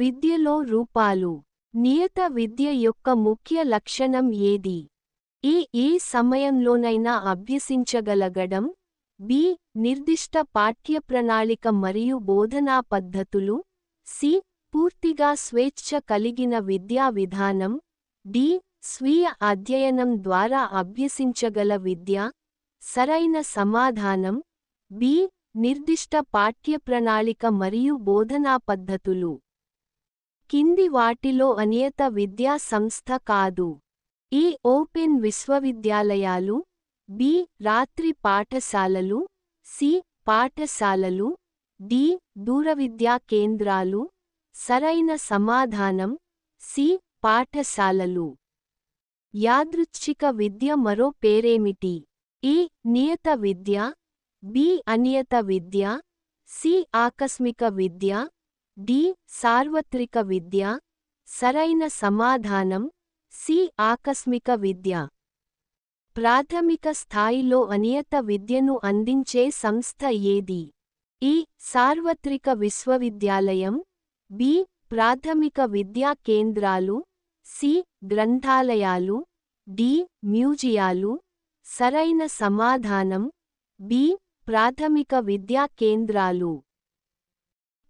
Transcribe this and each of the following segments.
విద్యలో రూపాలు. నియత విద్య యొక్క ముఖ్య లక్షణం ఏది? ఏ ఏ సమయంలోనైనా అభ్యసించగలగడం. బి నిర్దిష్ట పాఠ్యప్రణాళిక మరియు బోధనా పద్ధతులు. సి పూర్తిగా స్వేచ్ఛ కలిగిన విద్యా విధానం. డి స్వీయ అధ్యయనం ద్వారా అభ్యసించగల విద్య. సరైన సమాధానం. బి నిర్దిష్ట పాఠ్యప్రణాళిక మరియు బోధనా పద్ధతులు. కింది వాటిలో అనియత విద్యా సంస్థ కాదు. ఈ ఓపెన్ విశ్వవిద్యాలయాలు బి రాత్రి పాఠశాలలు సి పాఠశాలలు డి దూరవిద్యా కేంద్రాలు సరైన సమాధానం సి పాఠశాలలు. యాదృచ్ఛిక విద్య మరో పేరేమిటి? ఈ నియత విద్య బి అనియత విద్య సి ఆకస్మిక విద్య డి. సార్వత్రిక విద్య. సరైన సమాధానం. సి. ఆకస్మిక విద్య. ప్రాథమిక స్థాయిలో అనియత విద్యను అందించే సంస్థ ఏది? ఈ. సార్వత్రిక విశ్వవిద్యాలయం. బి. ప్రాథమిక విద్యా కేంద్రాలు. సి. గ్రంథాలయాలు. డి. మ్యూజియాలు. సరైన సమాధానం. బి. ప్రాథమిక విద్యా కేంద్రాలు.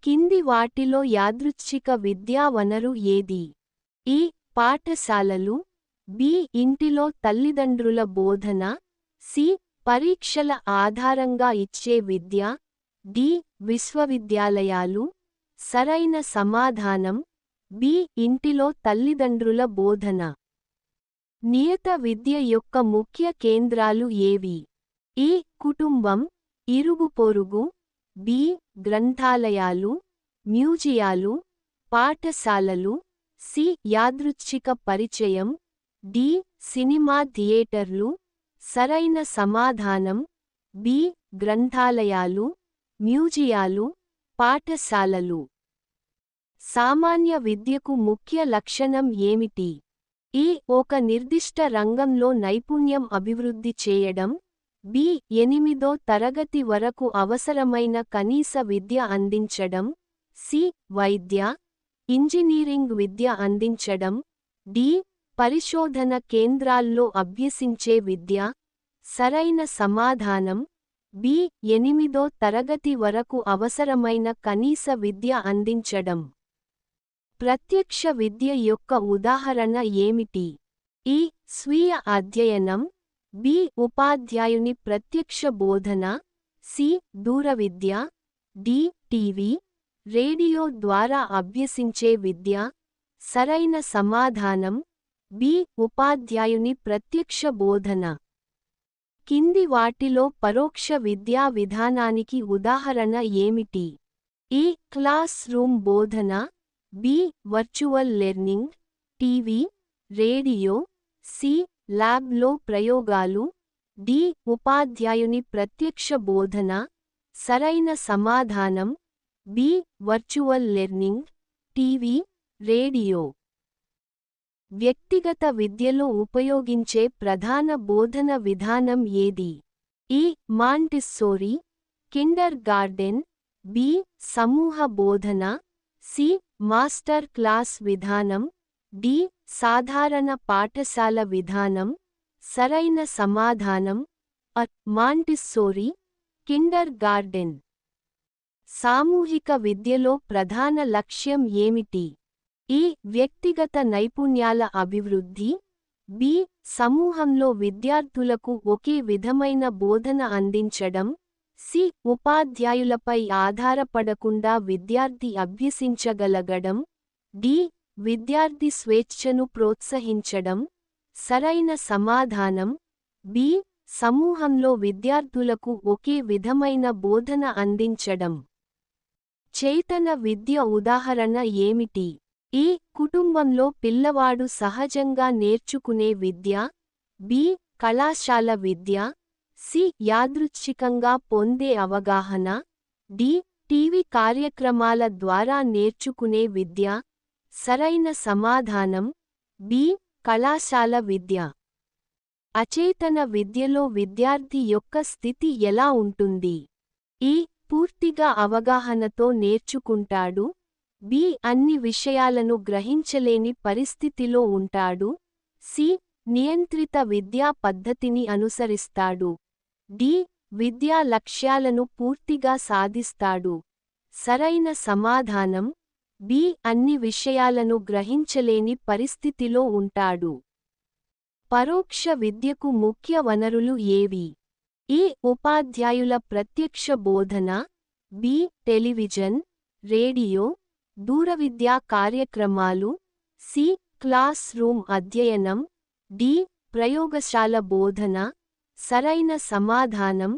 కింది వాటిలో యాదృచ్ఛిక విద్యా వనరు ఏది? ఈ పాఠశాలలు. బి. ఇంటిలో తల్లిదండ్రుల బోధన. సి. పరీక్షల ఆధారంగా ఇచ్చే విద్య. డి. విశ్వవిద్యాలయాలు. సరైన సమాధానం. బి. ఇంటిలో తల్లిదండ్రుల బోధన. నియత విద్య యొక్క ముఖ్య కేంద్రాలు ఏవి? ఈ కుటుంబం. ఇరుగు పొరుగు. బి. గ్రంథాలయాలు మ్యూజియాలు పాఠశాలలు సి. యాదృచ్ఛిక పరిచయం డి. సినిమా థియేటర్లు సరైన సమాధానం బి. గ్రంథాలయాలు మ్యూజియాలు పాఠశాలలు. సామాన్య విద్యకు ముఖ్య లక్షణం ఏమిటి? ఈ ఒక నిర్దిష్ట రంగంలో నైపుణ్యం అభివృద్ధి చేయడం బి ఎనిమిదో తరగతి వరకు అవసరమైన కనీస విద్య అందించడం. సి వైద్య ఇంజనీరింగ్ విద్య అందించడం. డి పరిశోధన కేంద్రాల్లో అభ్యసించే విద్య. సరైన సమాధానం. బి ఎనిమిదో తరగతి వరకు అవసరమైన కనీస విద్య అందించడం. ప్రత్యక్ష విద్య యొక్క ఉదాహరణ ఏమిటి? ఈ స్వీయ అధ్యయనం. బి. ఉపాధ్యాయుని ప్రత్యక్ష బోధన సి. దూరవిద్య డి. టీవీ రేడియో ద్వారా అభ్యసించే విద్య సరైన సమాధానం బి. ఉపాధ్యాయుని ప్రత్యక్ష బోధన. కింది వాటిలో పరోక్ష విద్యా విధానానికి ఉదాహరణ ఏమిటి? ఈ క్లాస్ రూమ్ బోధన B. Virtual learning TV radio C. ల్యాబ్లో ప్రయోగాలు డి. ఉపాధ్యాయుని ప్రత్యక్ష బోధన సరైన సమాధానం B. Virtual learning TV radio. వ్యక్తిగత విద్యలో ఉపయోగించే ప్రధాన బోధన విధానం ఏది? ఈ. Montessori kindergarten B. సమూహ బోధన సి. మాస్టర్ క్లాస్ విధానం డి సాధారణ పాఠశాల విధానం సరైన సమాధానం అ. Montessori Kinder garden. సామూహిక విద్యలో ప్రధాన లక్ష్యం ఏమిటి? ఈ. వ్యక్తిగత నైపుణ్యాల అభివృద్ధి. బి. సమూహంలో విద్యార్థులకు ఒకే విధమైన బోధన అందించడం. సి. ఉపాధ్యాయులపై ఆధారపడకుండా విద్యార్థి అభ్యసించగలగడం. డి. విద్యార్థి స్వేచ్ఛను ప్రోత్సహించడం సరైన సమాధానం బి సమూహంలో విద్యార్థులకు ఒకే విధమైన బోధన అందించడం. చైతన విద్య ఉదాహరణ ఏమిటి? ఈ కుటుంబంలో పిల్లవాడు సహజంగా నేర్చుకునే విద్య బి కళాశాల విద్య సి యాదృచ్ఛికంగా పొందే అవగాహన డి టీవీ కార్యక్రమాల ద్వారా నేర్చుకునే విద్య సరైన సమాధానం బి కళాశాల విద్య. అచేతన విద్యలో విద్యార్థి యొక్క స్థితి ఎలా ఉంటుంది? ఈ పూర్తిగా అవగాహనతో నేర్చుకుంటాడు. బి అన్ని విషయాలను గ్రహించలేని పరిస్థితిలో ఉంటాడు. సి నియంత్రిత విద్యా పద్ధతిని అనుసరిస్తాడు. డి విద్యా లక్ష్యాలను పూర్తిగా సాధిస్తాడు. సరైన సమాధానం బి అన్ని విషయాలను గ్రహించలేని పరిస్థితిలో ఉంటాడు. పరోక్ష విద్యకు ముఖ్య వనరులు ఏవి? ఈ ఉపాధ్యాయుల ప్రత్యక్ష బోధన బి టెలివిజన్ రేడియో దూరవిద్యా కార్యక్రమాలు సి క్లాస్ రూమ్ అధ్యయనం డి ప్రయోగశాల బోధన సరైన సమాధానం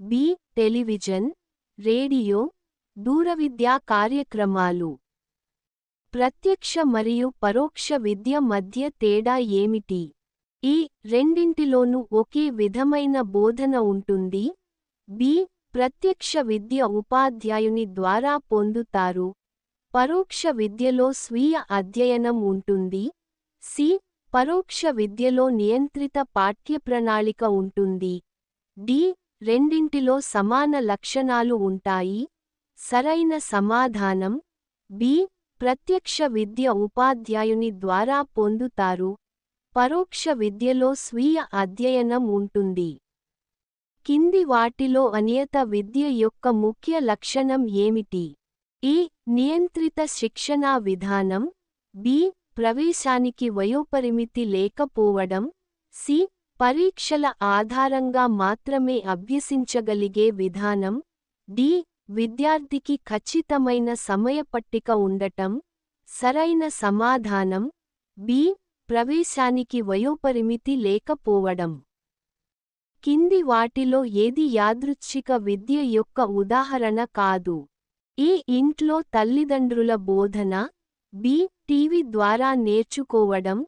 బి టెలివిజన్ రేడియో దూరవిద్యా కార్యక్రమాలు. ప్రత్యక్ష మరియు పరోక్ష విద్య మధ్య తేడా ఏమిటి? ఈ రెండింటిలోనూ ఒకే విధమైన బోధన ఉంటుంది. బి. ప్రత్యక్ష విద్య ఉపాధ్యాయుని ద్వారా పొందుతారు. పరోక్ష విద్యలో స్వీయ అధ్యయనం ఉంటుంది. సి. పరోక్ష విద్యలో నియంత్రిత పాఠ్యప్రణాళిక ఉంటుంది. డి. రెండింటిలో సమాన లక్షణాలు ఉంటాయి. సరైన సమాధానం. బి. ప్రత్యక్ష విద్య ఉపాధ్యాయుని ద్వారా పొందుతారు. పరోక్ష విద్యలో స్వీయ అధ్యయనం ఉంటుంది. కింది వాటిలో అనియత విద్య యొక్క ముఖ్య లక్షణం ఏమిటి? ఈ నియంత్రిత శిక్షణా విధానం బి ప్రవేశానికి వయోపరిమితి లేకపోవడం సి పరీక్షల ఆధారంగా మాత్రమే అభ్యసించగలిగే విధానం డి విద్యార్థికి ఖచ్చితమైన సమయపట్టిక ఉండటం సరైన సమాధానం బి ప్రవేశానికి వయోపరిమితి లేకపోవడం. కింది వాటిలో ఏది యాదృచ్ఛిక విద్య యొక్క ఉదాహరణ కాదు. ఈ ఇంట్లో తల్లిదండ్రుల బోధన బి టీవీ ద్వారా నేర్చుకోవడం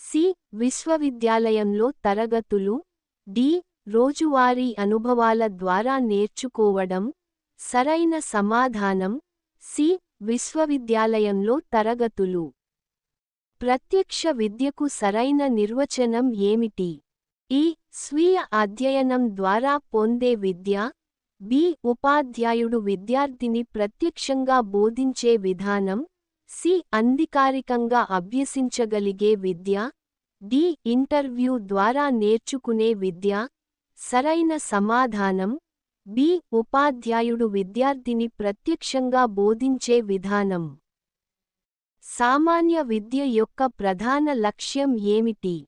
సి విశ్వవిద్యాలయంలో తరగతులు డి రోజువారీ అనుభవాల ద్వారా నేర్చుకోవడం సరైన సమాధానం సి. విశ్వవిద్యాలయంలో తరగతులు. ప్రత్యక్ష విద్యకు సరైన నిర్వచనం ఏమిటి? ఈ స్వీయ అధ్యయనం ద్వారా పొందే విద్య బి. ఉపాధ్యాయుడు విద్యార్థిని ప్రత్యక్షంగా బోధించే విధానం సి. అంధికారికంగా అభ్యసించగలిగే విద్య డి. ఇంటర్వ్యూ ద్వారా నేర్చుకునే విద్య సరైన సమాధానం బి. ఉపాధ్యాయుడు విద్యార్థిని ప్రత్యక్షంగా బోధించే విధానం. సామాన్య విద్య యొక్క ప్రధాన లక్ష్యం ఏమిటి?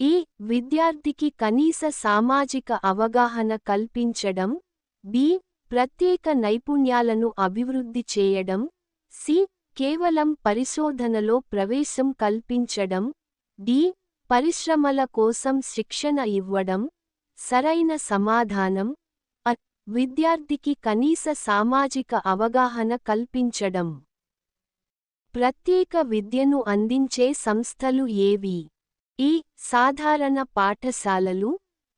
ఈ. విద్యార్థికి కనీస సామాజిక అవగాహన కల్పించడం. బి. ప్రత్యేక నైపుణ్యాలను అభివృద్ధి చేయడం. సి. కేవలం పరిశోధనలో ప్రవేశం కల్పించడం. డి. పరిశ్రమల కోసం శిక్షణ ఇవ్వడం. సరైన సమాధానం. విద్యార్థికి కనీస సామాజిక అవగాహన కల్పించడం. ప్రత్యేక విద్యను అందించే సంస్థలు ఏవి? ఈ సాధారణ పాఠశాలలు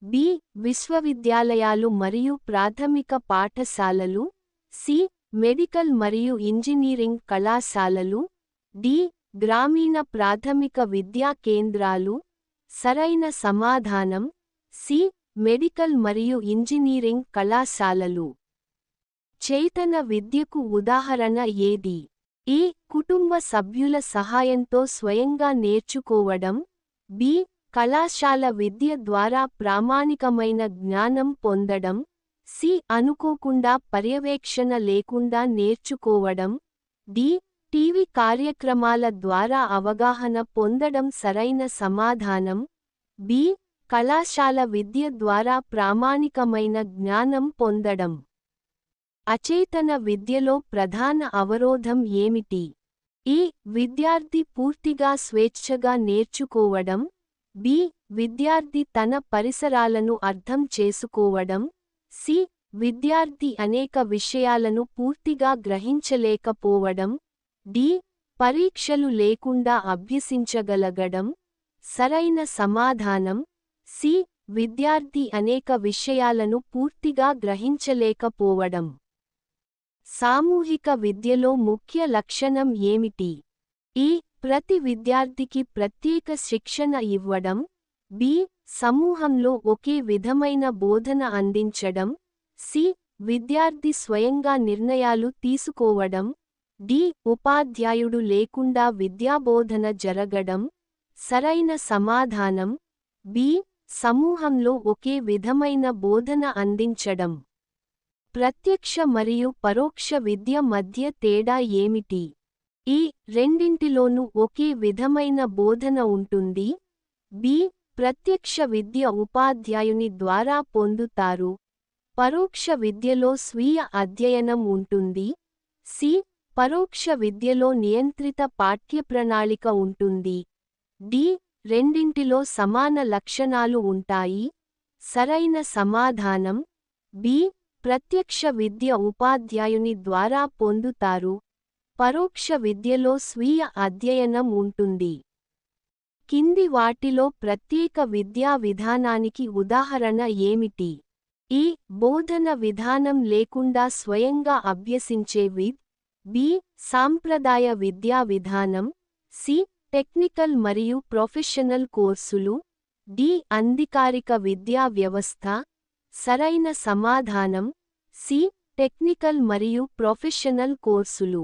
బి విశ్వవిద్యాలయాలు మరియు ప్రాథమిక పాఠశాలలు సి మెడికల్ మరియు ఇంజనీరింగ్ కళాశాలలు డి గ్రామీణ ప్రాథమిక విద్యా కేంద్రాలు సరైన సమాధానం సి మెడికల్ మరియు ఇంజనీరింగ్ కళాశాలలు. చైతన విద్యకు ఉదాహరణ ఏది? ఈ కుటుంబ సభ్యుల సహాయంతో స్వయంగా నేర్చుకోవడం. బి. కళాశాల విద్య ద్వారా ప్రామాణికమైన జ్ఞానం పొందడం. సి. అనుకోకుండా పర్యవేక్షణ లేకుండా నేర్చుకోవడం. డి. టీవీ కార్యక్రమాల ద్వారా అవగాహన పొందడం సరైన సమాధానం. బి. కళాశాల విద్య ద్వారా ప్రామాణికమైన జ్ఞానం పొందడం. అచేతన విద్యలో ప్రధాన అవరోధం ఏమిటి? ఈ విద్యార్థి పూర్తిగా స్వేచ్ఛగా నేర్చుకోవడం. బి విద్యార్థి తన పరిసరాలను అర్థం చేసుకోవడం. సి విద్యార్థి అనేక విషయాలను పూర్తిగా గ్రహించలేకపోవడం. డి పరీక్షలు లేకుండా అభ్యసించగలగడం. సరైన సమాధానం. సి విద్యార్థి అనేక విషయాలను పూర్తిగా గ్రహించలేకపోవడం. సామూహిక విద్యలో ముఖ్య లక్షణం ఏమిటి? ఈ ప్రతి విద్యార్థికి ప్రత్యేక శిక్షణ ఇవ్వడం. బి సమూహంలో ఒకే విధమైన బోధన అందించడం. సి విద్యార్థి స్వయంగా నిర్ణయాలు తీసుకోవడం. డి ఉపాధ్యాయుడు లేకుండా విద్యాబోధన జరగడం. సరైన సమాధానం. బి సమూహంలో ఒకే విధమైన బోధన అందించడం. ప్రత్యక్ష మరియు పరోక్ష విద్య మధ్య తేడా ఏమిటి? ఈ రెండింటిలోనూ ఒకే విధమైన బోధన ఉంటుంది. బి. ప్రత్యక్ష విద్య ఉపాధ్యాయుని ద్వారా పొందుతారు. పరోక్ష విద్యలో స్వీయ అధ్యయనం ఉంటుంది. సి. పరోక్ష విద్యలో నియంత్రిత పాఠ్యప్రణాళిక ఉంటుంది. డి. రెండింటిలో సమాన లక్షణాలు ఉంటాయి. సరైన సమాధానం బి. ప్రత్యక్ష విద్య ఉపాధ్యాయుని ద్వారా పొందుతారు. పరోక్ష విద్యలో స్వీయ అధ్యయనం ఉంటుంది. కింది వాటిలో ప్రత్యేక విద్యా విధానానికి ఉదాహరణ ఏమిటి? ఈ బోధన విధానం లేకుండా స్వయంగా అభ్యసించే విద్ బి. సాంప్రదాయ విద్యా విధానం సి. టెక్నికల్ మరియు ప్రొఫెషనల్ కోర్సులు డి అంధికారిక విద్యా వ్యవస్థ సరైన సమాధానం సి టెక్నికల్ మరియు ప్రొఫెషనల్ కోర్సులు.